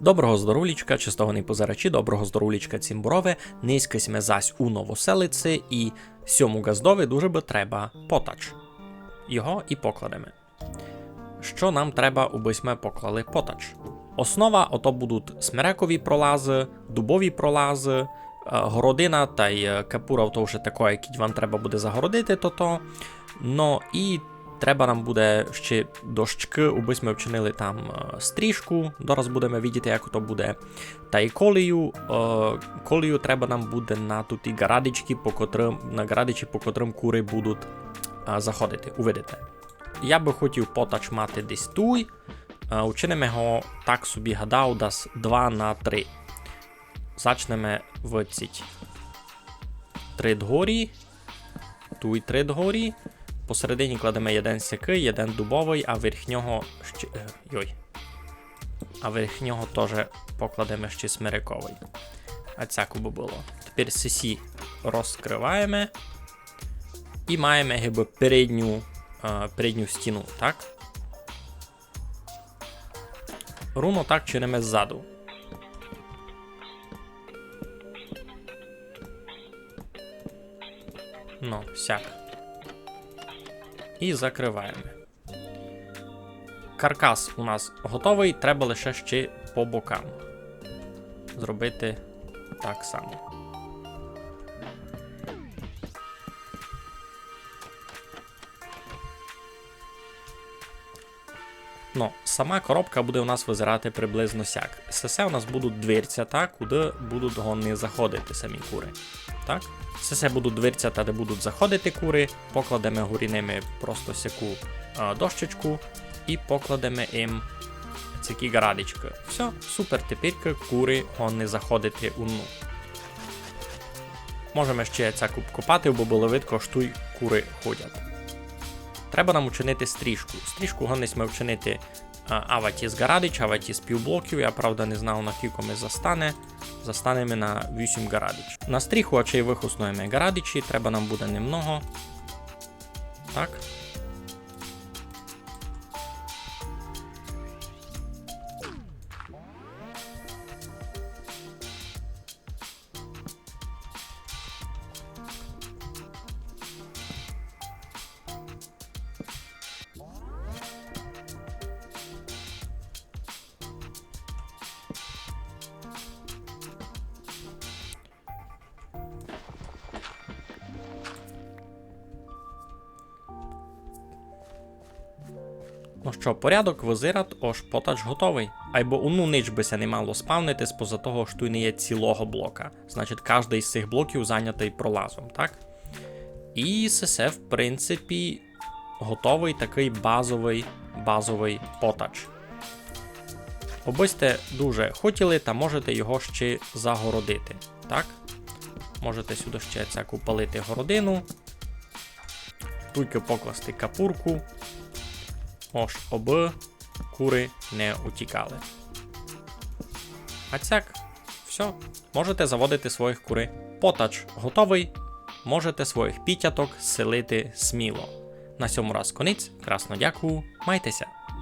Доброго здорулічка, чистований позирачі, доброго здорулічка цімбурове, низько сме зась у новоселиці і сьому газдові дуже би треба потач. Його і покладемо. Що нам треба, аби ми поклали потач? Основа ото будуть смерекові пролази, дубові пролази, е, городина та й е, капура, то вже таке, який вам треба буде загородити то-то. Ну і треба нам буде ще дощки, аби ми вчинили там е, стрижку. Зараз будемо бачити, як то буде. Та й колію. е, Колію треба нам буде на туті гарадички, по котрим, на гарадичі, по котрим кури будуть е, заходити. Увидите. Я би хотів потач мати десь туй. Учинимо його так собі гадав, десь 2 на 3. Зачнемо в ціть. 3 дгорі. Туй 3 дгорі. Посередині кладемо один сякий, один дубовий, а верхнього ще. е, Йой. А верхнього теж покладемо ще смириковий. А цяку би було. Тепер сесі розкриваємо. І маємо гиби передню, е, передню стіну, так? Руно так чинимо ззаду. Ну, сяк. І закриваємо. Каркас у нас готовий, треба лише ще по бокам. Зробити так само. Ну, сама коробка буде у нас визирати приблизно сяк. Сесе у нас будуть дверця, так, куди будуть гони заходити самі кури. Так? Сесе будуть дверця, та де будуть заходити кури, покладемо горіними просто сяку а, дощечку і покладемо їм ці гарадички. Все, супер, тепер кури гони заходити у ну. Можемо ще ця копати, бо було що й кури ходять. Треба нам учинити стрижку. Стрижку гонись ми вчинити аваті з гарадич, аваті з півблоків. Я правда не знав на кілько ми застане. Застанемо на 8 гарадич. На стріху очей вихуснуємо гарадичі, треба нам буде немного. Так. Ну що, порядок, визират, ош потач готовий. Айбо уну нич бися не мало спавнити, споза того, що й не є цілого блока. Значить, кожний з цих блоків зайнятий пролазом, так? І СС, в принципі, готовий такий базовий базовий потач. Обисте дуже хотіли, та можете його ще загородити. Так? Можете сюди ще цяку палити городину. Тільки покласти капурку. Ож об кури не утікали. А цяк, все, можете заводити своїх кури. Потач готовий. Можете своїх пітяток селити сміло. На сьому раз конець. Красно дякую, майтеся.